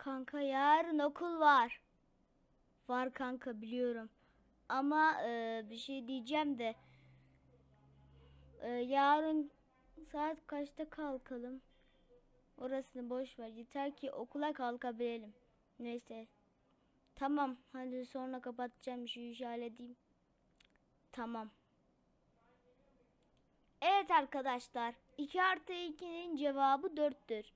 Kanka yarın okul var. Var kanka biliyorum. Ama e, bir şey diyeceğim de. e, yarın saat kaçta kalkalım? Orasını boş ver. Yeter ki okula kalkabilelim. Neyse. Tamam. Hadi sonra kapatacağım. Şu işi halledeyim. Tamam. Evet arkadaşlar. 2 artı 2'nin cevabı 4'tür.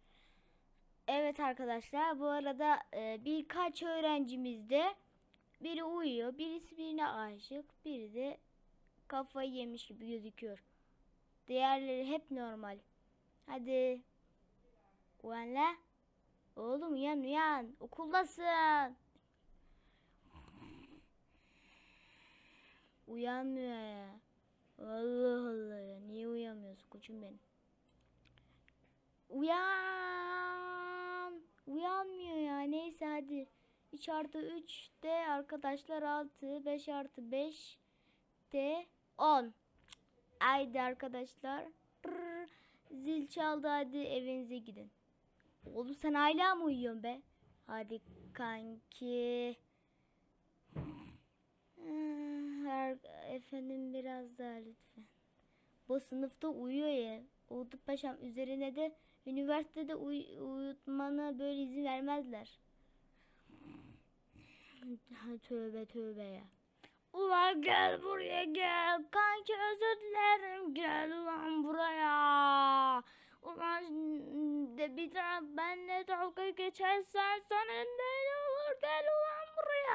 Evet arkadaşlar. Bu arada e, birkaç öğrencimiz de biri uyuyor. Birisi birine aşık. Biri de kafayı yemiş gibi gözüküyor. Diğerleri hep normal. Hadi. Uyan la. Oğlum uyan uyan. Okuldasın. Uyanmıyor ya. Allah Allah ya. Niye uyanmıyorsun koçum benim? Uyan. Hadi. 3 artı 3 de arkadaşlar 6. 5 artı 5 de 10. Haydi arkadaşlar. Brrr. Zil çaldı hadi evinize gidin. Oğlum sen hala mı uyuyorsun be? Hadi kanki. Her, efendim biraz daha lütfen. Bu sınıfta uyuyor ya. Oldu paşam üzerine de üniversitede uy- uyutmana böyle izin vermezler. Tövbe tövbe ya. Ulan gel buraya gel. Kanki özür dilerim. Gel ulan buraya. Ulan de bir daha benle dalga geçersen sana ne olur gel ulan buraya.